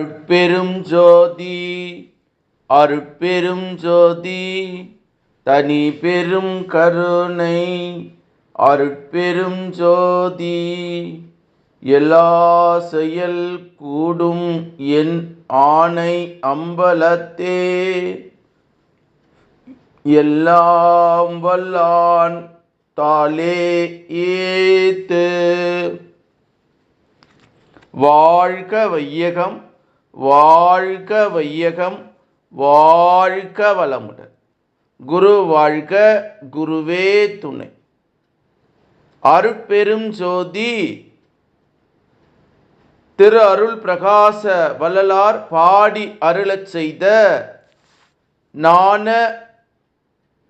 அருட்பெரும் ஜோதி அருட்பெரும் ஜோதி தனி பெரும் கருணை அருட்பெரும் ஜோதி. எல்லா செயல் கூடும் என் ஆணை அம்பலத்தே. எல்லாம் வல்லான் தாலே ஏத்து. வாழ்க வையகம் வாழ்க வையகம் வாழ்க வளமுடன் குரு வாழ்க குருவே துணை. அருட்பெரும் ஜோதி திரு அருள் பிரகாச வள்ளலார் பாடி அருளச் செய்த நாண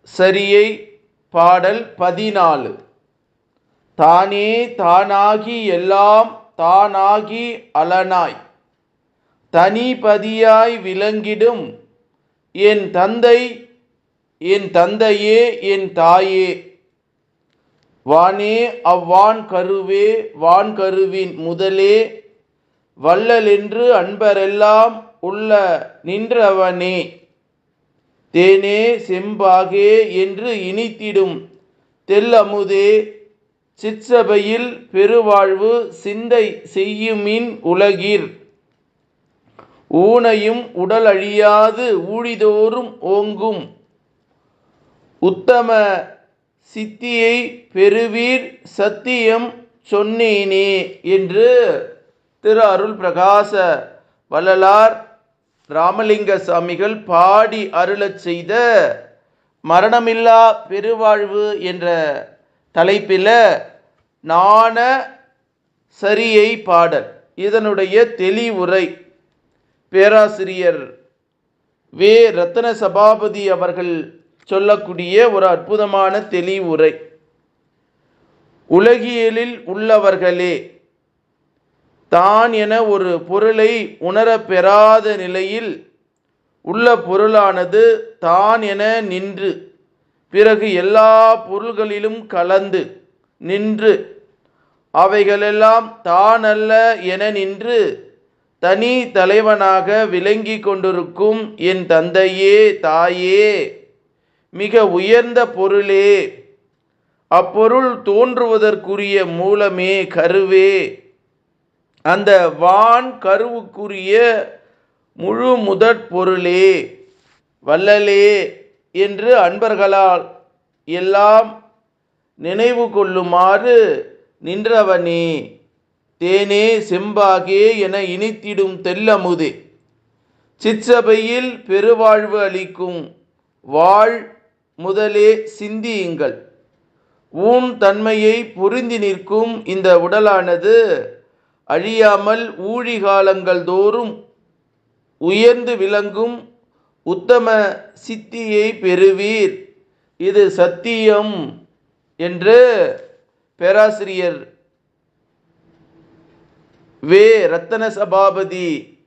சரியை பாடல் பதினாலு. தானே தானாகி எல்லாம் தானாகி அலனாய். தனிபதியாய் விளங்கிடும். என் தந்தை என் தந்தையே என் தாயே. வானே அவ்வான் கருவே வான் கருவின் முதலே. வள்ளலென்று அன்பரெல்லாம் உள்ள நின்றவனே. தேனே செம்பாகே என்று இனித்திடும். தெல்லமுதே சிற்சபையில் பெருவாழ்வு சிந்தை செய்யுமின் உலகிற் ஊனையும் உடல் அழியாது ஊழிதோறும் ஓங்கும். உத்தம சித்தியை பெறுவீர் சத்தியம் சொன்னேனே என்று திரு அருள் பிரகாச வள்ளலார் ராமலிங்க சாமிகள் பாடி அருளச் செய்த மரணமில்லா பெருவாழ்வு என்ற தலைப்பில் நாண சரியை பாடல். இதனுடைய தெளிவுரை பேராசிரியர் வே. ரத்ன சபாபதி அவர்கள் சொல்லக்கூடிய ஒரு அற்புதமான தெளிவுரை. உலகியலில் உள்ளவர்களே தான் என ஒரு பொருளை உணரப் பெறாத நிலையில் உள்ள பொருளானது தான் என நின்று பிறகு எல்லா பொருள்களிலும் கலந்து நின்று அவைகளெல்லாம் தான் அல்ல என நின்று தனி தலைவனாக விளங்கி கொண்டிருக்கும் என் தந்தையே தாயே மிக உயர்ந்த பொருளே. அப்பொருள் தோன்றுவதற்குரிய மூலமே கருவே. அந்த வான் கருவுக்குரிய முழு முதற் பொருளே. வல்லலே என்று அன்பர்களால் எல்லாம் நினைவு கொள்ளுமாறு நின்றவனே. தேனே செம்பாகே என இனித்திடும் தெல்லமுதே. சிற்சபையில் பெருவாழ்வு அளிக்கும் வாழ் முதலே சிந்தியுங்கள். ஊன் தன்மையை பொருந்தி நிற்கும் இந்த உடலானது அழியாமல் ஊழிகாலங்கள் தோறும் உயர்ந்து விளங்கும் உத்தம சித்தியை பெறுவீர். இது சத்தியம் என்று பேராசிரியர் வே ரத்தன சபாபதி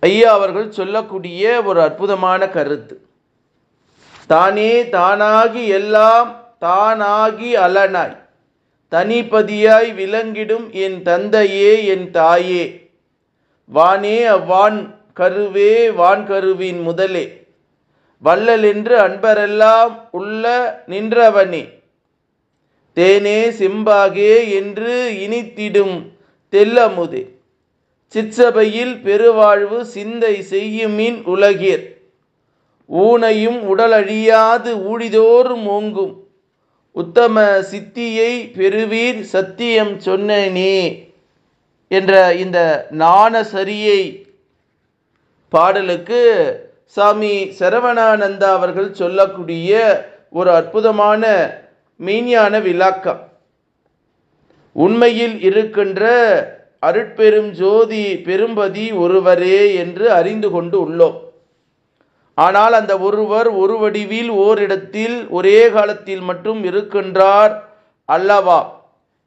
ஐயா அவர்கள் சொல்லக்கூடிய ஒரு அற்புதமான கருத்து. தானே தானாகி எல்லாம் தானாகி அலனாய். தனிப்பதியாய் விளங்கிடும் என் தந்தையே என் தாயே. வானே அவ்வான் கருவே வான் கருவின் முதலே. வள்ளல் என்று அன்பரெல்லாம் உள்ள நின்றவனே. தேனே செம்பாகே என்று இனித்திடும் தெல்லமுதே. சிற்சபையில் பெருவாழ்வு சிந்தை செய்யுமின் உலகிற் ஊனையும் உடலழியாது ஊழிதோறும் ஓங்கும். உத்தம சித்தியை பெறுவீர் சத்தியம் சொன்னனே என்ற இந்த நாண சரியை பாடலுக்கு சாமி சரவணானந்தா அவர்கள் சொல்லக்கூடிய ஒரு அற்புதமான மெய்ஞான விளக்கம். உண்மையில் இருக்கின்ற அருட்பெரும் ஜோதி பெரும்பதி ஒருவரே என்று அறிந்து கொண்டு உள்ளோம். ஆனால் அந்த ஒருவர் ஒரு வடிவில் ஓரிடத்தில் ஒரே காலத்தில் மட்டும் இருக்கின்றார் அல்லவா?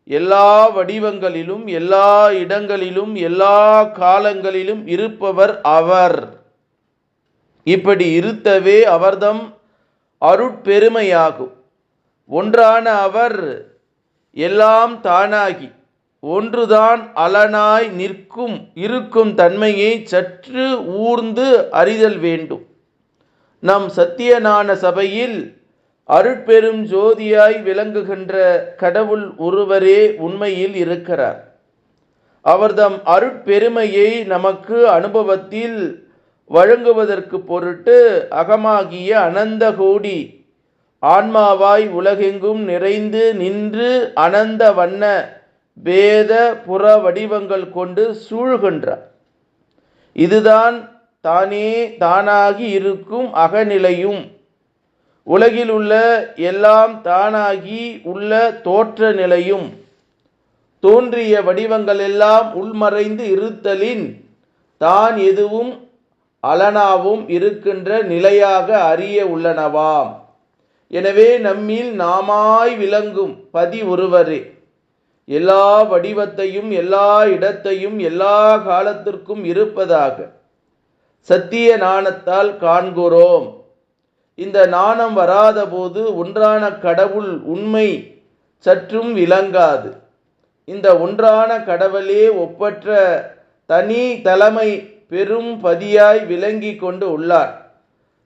எல்லா வடிவங்களிலும் எல்லா இடங்களிலும் எல்லா காலங்களிலும் இருப்பவர் அவர். இப்படி இருத்தவே அவர்தம் அருட்பெருமையாகும். ஒன்றான அவர் எல்லாம் தானாகி ஒன்றுதான் அலனாய் நிற்கும் இருக்கும் தன்மையை சற்று ஊர்ந்து அறிதல் வேண்டும். நம் சத்தியனான சபையில் அருட்பெரும் ஜோதியாய் விளங்குகின்ற கடவுள் ஒருவரே உண்மையில் இருக்கிறார். அவர்தம் அருட்பெருமையை நமக்கு அனுபவத்தில் வழங்குவதற்கு பொருட்டு அகமாகிய அனந்த கோடி ஆன்மாவாய் உலகெங்கும் நிறைந்து நின்று அனந்த வண்ண வேத புற வடிவங்கள் கொண்டு சூழ்கின்றார். இதுதான் தானே தானாகி இருக்கும் அகநிலையும். உலகில் உள்ள எல்லாம் தானாகி உள்ள தோற்ற நிலையும். தோன்றிய வடிவங்கள் எல்லாம் உள்மறைந்து இருத்தலின் தான் எதுவும் அலனாவும் இருக்கின்ற நிலையாக அறிய உள்ளனவாம். எனவே நம்மில் நாமாய் விளங்கும் பதி ஒருவரே. எல்லா வடிவத்தையும் எல்லா இடத்தையும் எல்லா காலத்திற்கும் இருப்பதாக சத்திய நாணத்தால் காண்கிறோம். இந்த நாணம் வராதபோது ஒன்றான கடவுள் உண்மை சற்றும் விளங்காது. இந்த ஒன்றான கடவுளே ஒப்பற்ற தனி தலைமை பெரும் பதியாய் விளங்கி கொண்டு உள்ளார்.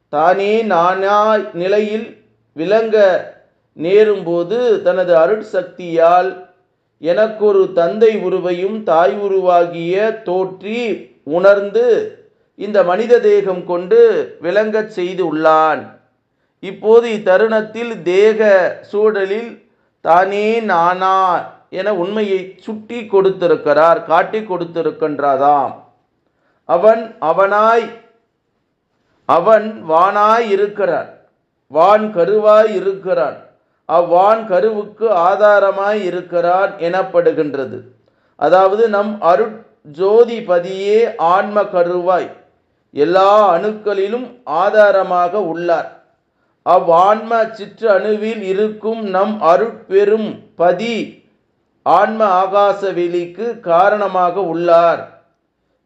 தானே நானாய் நிலையில் விளங்க நேரும்போது தனது அருட்சக்தியால் எனக்கொரு தந்தை உருவையும் தாய் உருவாகிய தோற்றி உணர்ந்து இந்த மனித தேகம் கொண்டு விளங்கச் செய்துள்ளான் இப்போது இத்தருணத்தில் தேக சூழலில் தானே நானா என உண்மையை சுட்டி கொடுத்திருக்கிறார் காட்டி கொடுத்திருக்கின்றதாம். அவன் அவனாய் அவன் வானாய் இருக்கிறான் வான் கருவாய் இருக்கிறான். அவ்வான் கருவுக்கு ஆதாரமாய் இருக்கிறான் எனப்படுகின்றது. அதாவது நம் அருட் ஜோதிபதியே ஆன்ம கருவாய். எல்லா அணுக்களிலும் ஆதாரமாக உள்ளார். அவ்வான்ம சிற்று அணுவில் இருக்கும் நம் அருட்பெரும் பதி ஆன்ம ஆகாச வெளிக்கு காரணமாக உள்ளார்.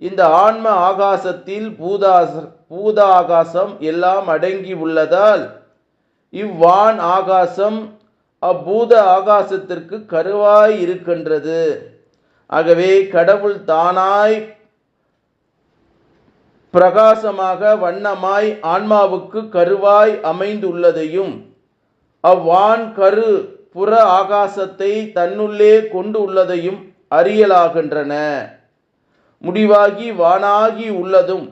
இந்த ஆன்ம ஆகாசத்தில் பூதாச பூத ஆகாசம் எல்லாம் அடங்கி உள்ளதால் இவ்வான் ஆகாசம் அப்பூத ஆகாசத்திற்கு கருவாய் இருக்கின்றது. ஆகவே கடவுள் தானாய் பிரகாசமாக வண்ணமாய் ஆன்மாவுக்கு கருவாய் அமைந்துள்ளதையும் அவ்வான் கரு புற ஆகாசத்தை தன்னுள்ளே கொண்டு உள்ளதையும் அறியலாகின்றன. முடிவாகி வானாகி உள்ளதும்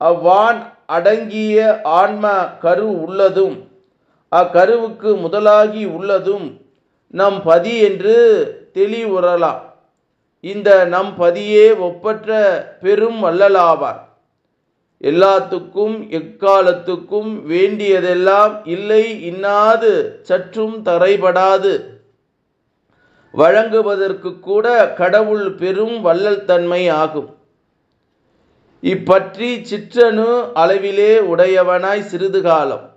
அவ்வான் அடங்கிய ஆன்ம கரு உள்ளதும் அக்கருவுக்கு முதலாகி உள்ளதும் நம் பதி என்று தெளிவுறலாம் இந்த நம் பதியே ஒப்பற்ற பெரும் வள்ளலாவார். எல்லாத்துக்கும் எக்காலத்துக்கும் வேண்டியதெல்லாம் இல்லை இன்னாது சற்றும் தரைபடாது. வழங்குவதற்கு கூட கடவுள் பெரும் வள்ளல் தன்மை ஆகும். இப்பற்றி சிற்றணு அளவிலே உடையவனாய் சிறிது காலம்.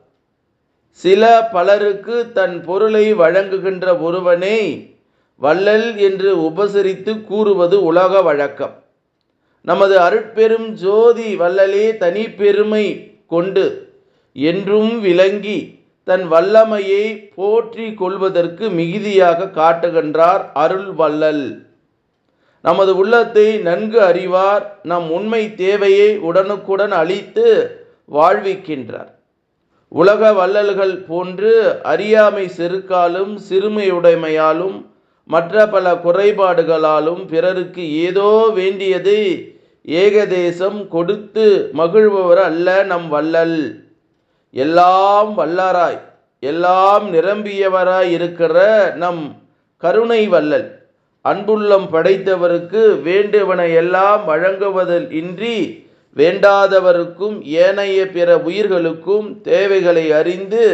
சில பலருக்கு தன் பொருளை வழங்குகின்ற ஒருவனை வள்ளல் என்று உபசரித்து கூறுவது உலக வழக்கம். நமது அருட்பெரும் ஜோதி வள்ளலே தனிப்பெருமை கொண்டு என்றும் விளங்கி தன் வல்லமையை போற்றி கொள்வதற்கு மிகுதியாக காட்டுகின்றார் அருள் வள்ளல். நமது உள்ளத்தை நன்கு அறிவார் நம் உண்மை தேவையை உடனுக்குடன் அளித்து வாழ்விக்கின்றார். உலக வள்ளல்கள் போன்று அறியாமை செருக்காலும் சிறுமையுடைமையாலும் மற்ற பல குறைபாடுகளாலும் பிறருக்கு ஏதோ வேண்டியதை ஏகதேசம் கொடுத்து மகிழ்பவர் அல்ல நம் வள்ளல். எல்லாம் வல்லாராய் எல்லாம் நிரம்பியவராய் இருக்கிற நம் கருணை வள்ளல். அன்புள்ளம் படைத்தவருக்கு வேண்டுவன எல்லாம் வழங்குவதில் இன்றி வேண்டாதவருக்கும் ஏனைய பிற உயிர்களுக்கும் தேவைகளை அறிந்து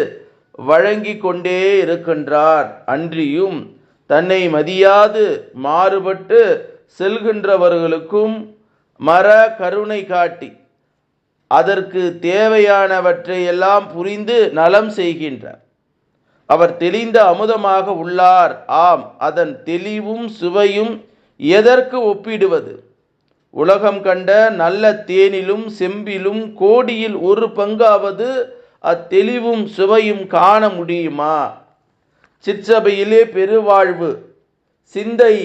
வழங்கி கொண்டே இருக்கின்றார். அன்றியும் தன்னை மதியாது மாறுபட்டு செல்கின்றவர்களுக்கும் மர கருணை காட்டி அதற்கு தேவையானவற்றை எல்லாம் புரிந்து நலம் செய்கின்றார். அவர் தெளிந்த அமுதமாக உள்ளார். ஆம் அதன் தெளிவும் சுவையும் எதற்கு ஒப்பிடுவது? உலகம் கண்ட நல்ல தேனிலும் செம்பிலும் கோடியில் ஒரு பங்காவது அத்தெளிவும் சுவையும் காண முடியுமா? சிற்சபையிலே பெருவாழ்வு சிந்தை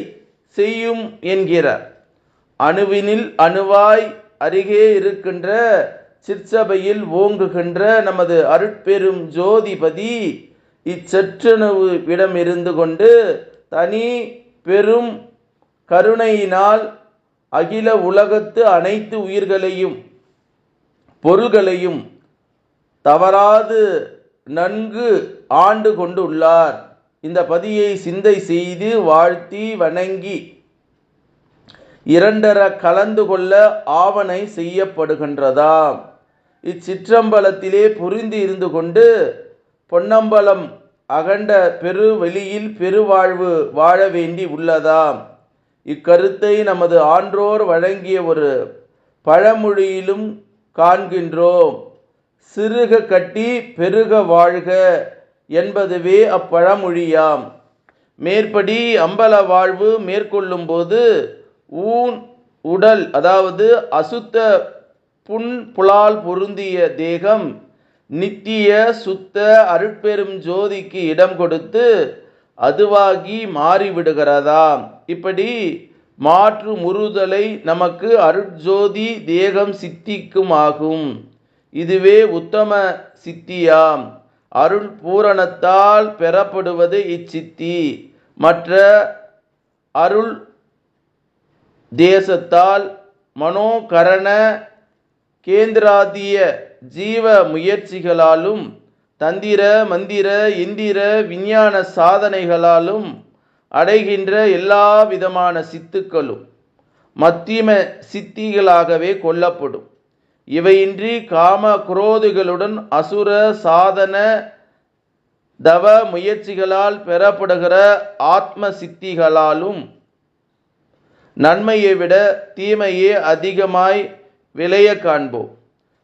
செய்யும் என்கிறார். அணுவினில் அணுவாய் அருகே இருக்கின்ற சிற்சபையில் ஓங்குகின்ற நமது அருட்பெரும் ஜோதிபதி இச்சற்றணுவு இடம் இருந்து கொண்டு தனி பெரும் கருணையினால் அகில உலகத்து அனைத்து உயிர்களையும் பொருள்களையும் தவறாது நன்கு ஆண்டு கொண்டுள்ளார். இந்த பதியை சிந்தை செய்து வாழ்த்தி வணங்கி இரண்டர கலந்து கொள்ள ஆவணை செய்யப்படுகின்றதாம். இச்சிற்றம்பலத்திலே புரிந்து இருந்து கொண்டு பொன்னம்பலம் அகண்ட பெரு வெளியில் பெருவாழ்வு வாழ வேண்டி உள்ளதாம். இக்கருத்தை நமது ஆன்றோர் வழங்கிய ஒரு பழமொழியிலும் காண்கின்றோம். சிறுக கட்டி பெருக வாழ்க என்பதுவே அப்பழமொழியாம். மேற்படி அம்பல வாழ்வு மேற்கொள்ளும் போது ஊன் உடல் அதாவது அசுத்த புண் புலால் பொருந்திய தேகம் நித்திய சுத்த அருட்பெரும் ஜோதிக்கு இடம் கொடுத்து அதுவாகி மாறிவிடுகிறதா? இப்படி மாற்று முறுதலை நமக்கு அருட்ஜோதி தேகம் சித்திக்கும் ஆகும் இதுவே உத்தம சித்தியாம். அருள் பூரணத்தால் பெறப்படுவது இச்சித்தி. மற்ற அருள் தேசத்தால் மனோகரண கேந்திராதிய ஜீவ முயற்சிகளாலும் தந்திர மந்திர இந்திர விஞ்ஞான சாதனைகளாலும் அடைகின்ற எல்லா விதமான சித்துக்களும் மத்தியம சித்திகளாகவே கொல்லப்படும். இவையின்றி காம குரோதிகளுடன் அசுர சாதன தவ முயற்சிகளால் பெறப்படுகிற ஆத்ம சித்திகளாலும் நன்மையை விட தீமையே அதிகமாய் விளைய காண்போம்.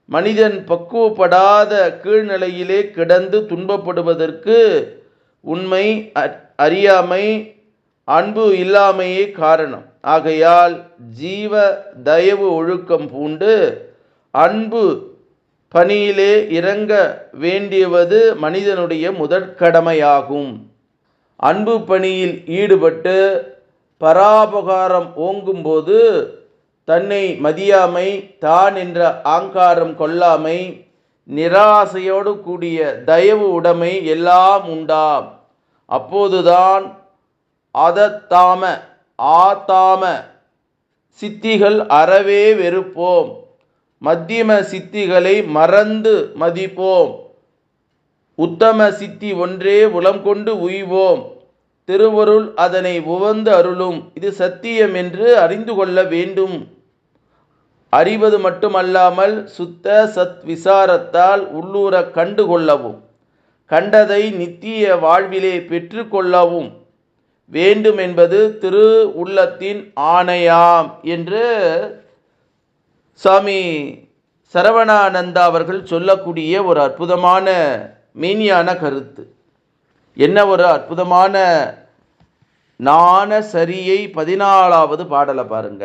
மனிதன் பக்குவப்படாத கீழ்நிலையிலே கிடந்து துன்பப்படுவதற்கு உண்மை அ- அறியாமை அன்பு இல்லாமையே காரணம். ஆகையால் ஜீவ தயவு ஒழுக்கம் பூண்டு அன்பு பணியிலே இறங்க வேண்டியவது மனிதனுடைய முதற்கடமையாகும் அன்பு பணியில் ஈடுபட்டு பராபகாரம் ஓங்கும்போது தன்னை மதியாமை தான் என்ற ஆங்காரம் கொள்ளாமை நிராசையோடு கூடிய தயவு உடைமை எல்லாம் உண்டாம். அப்போதுதான் அதத்தாம ஆத்தாம சித்திகள் அறவே வெறுப்போம். மத்தியம சித்திகளை மறந்து மதிப்போம். உத்தம சித்தி ஒன்றே உளம் கொண்டு உய்வோம். திருவருள் அதனை உவந்து அருளும். இது சத்தியம் என்று அறிந்து கொள்ள வேண்டும். அறிவது மட்டுமல்லாமல் சுத்த சத் விசாரத்தால் உள்ளூர கண்டுகொள்ளவும் கண்டதை நித்திய வாழ்விலே பெற்றுக்கொள்ளவும் வேண்டும் என்பது திரு உள்ளத்தின் ஆணையாம் என்று சாமி சரவணானந்தா அவர்கள் சொல்லக்கூடிய ஒரு அற்புதமான மெய்ஞான கருத்து. என்ன ஒரு அற்புதமான நான சரியை பதினாலாவது பாடலை பாருங்க.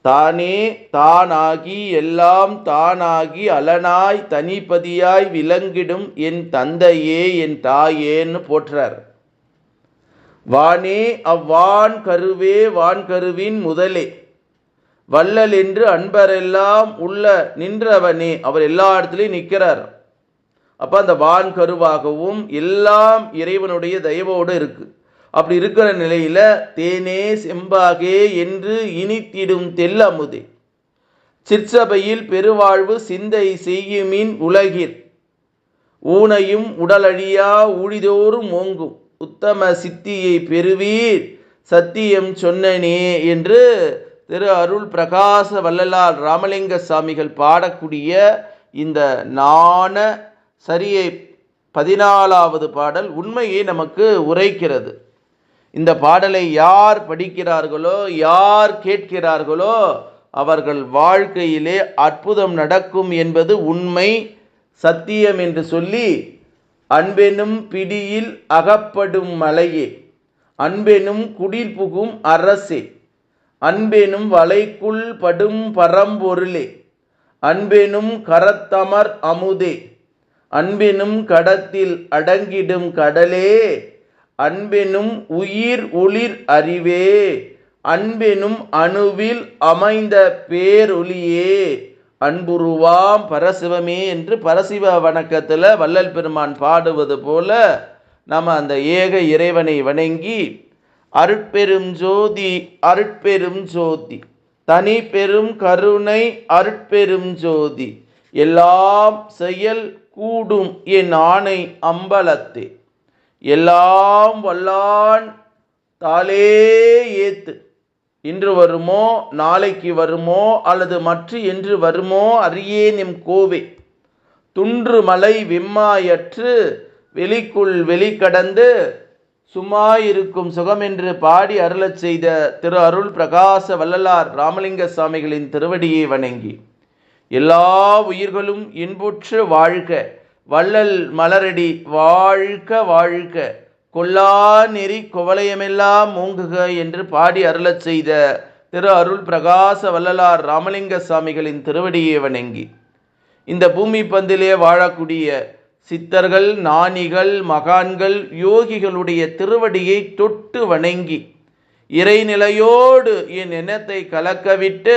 தானே தானாகி எல்லாம் தானாகி அலனாய் தனிப்பதியாய் விளங்கிடும் என் தந்தையே என் தாயேன்னு போற்றார். வானே அவ்வான் கருவே வான் கருவின் முதலே. வள்ளல் என்று அன்பரெல்லாம் உள்ள நின்றவனே அவர் எல்லா இடத்துலையும் நிற்கிறார். அப்போ அந்த வான் கருவாகவும் எல்லாம் இறைவனுடைய தயவோடு இருக்கு. அப்படி இருக்கிற நிலையில தேனே செம்பாகே என்று இனித்திடும் தெல்லமுதே சிற்சபையில் பெருவாழ்வு சிந்தை செய்யுமின் உலகிர் ஊனையும் உடலழியா ஊழிதோறும் ஓங்கும். உத்தம சித்தியை பெறுவீர் சத்தியம் சொன்னனே என்று திரு அருள் பிரகாச வள்ளலார் ராமலிங்க சாமிகள் பாடக்கூடிய இந்த நாண சரியை பதினாலாவது பாடல் உண்மையை நமக்கு உரைக்கிறது. இந்த பாடலை யார் படிக்கிறார்களோ யார் கேட்கிறார்களோ அவர்கள் வாழ்க்கையிலே அற்புதம் நடக்கும் என்பது உண்மை சத்தியம் என்று சொல்லி அன்பெனும் பிடியில் அகப்படும் மலையே அன்பெனும் குடில் புகும் அரசே அன்பெனும் வலைக்குள் படும் பரம்பொருளே அன்பெனும் கரத்தமர் அமுதே. அன்பினும் கடத்தில் அடங்கிடும் கடலே அன்பெனும் உயிர் ஒளிர் அறிவே அன்பெனும் அணுவில் அமைந்த பேரொளியே அன்புருவாம் பரசிவமே என்று பரசிவ வணக்கத்தில் வள்ளல் பெருமான் பாடுவது போல நம்ம அந்த ஏக இறைவனை வணங்கி அருட்பெரும் ஜோதி அருட்பெரும் ஜோதி தனி பெரும் கருணை அருட்பெரும் ஜோதி எல்லாம் செயல் கூடும் என் ஆணை அம்பலத்தே. எல்லாம் வல்லான் தாளே ஏத்து. இன்று வருமோ நாளைக்கு வருமோ அல்லது மற்ற என்று வருமோ அறியேன் எம் கோவே. துன்று மலை விம்மாயற்று வெளிக்குள் வெளிக்கடந்து சும்மாயிருக்கும் சுகமென்று பாடி அருளச் செய்த திரு அருள் பிரகாச வள்ளலார் ராமலிங்க சுவாமிகளின் திருவடியை வணங்கி. எல்லா உயிர்களும் இன்புற்று வாழ்க. வள்ளல் மலரடி வாழ்க வாழ்க. கொல்லா நெறி குவலயமெல்லாம் மூங்குக என்று பாடி அருளச் செய்த திரு அருள் பிரகாச வள்ளலார் ராமலிங்க சுவாமிகளின் திருவடியை வணங்கி இந்த பூமி பந்திலே வாழக்கூடிய சித்தர்கள் நாணிகள் மகான்கள் யோகிகளுடைய திருவடியை தொட்டு வணங்கி இறைநிலையோடு என் எண்ணத்தை கலக்கவிட்டு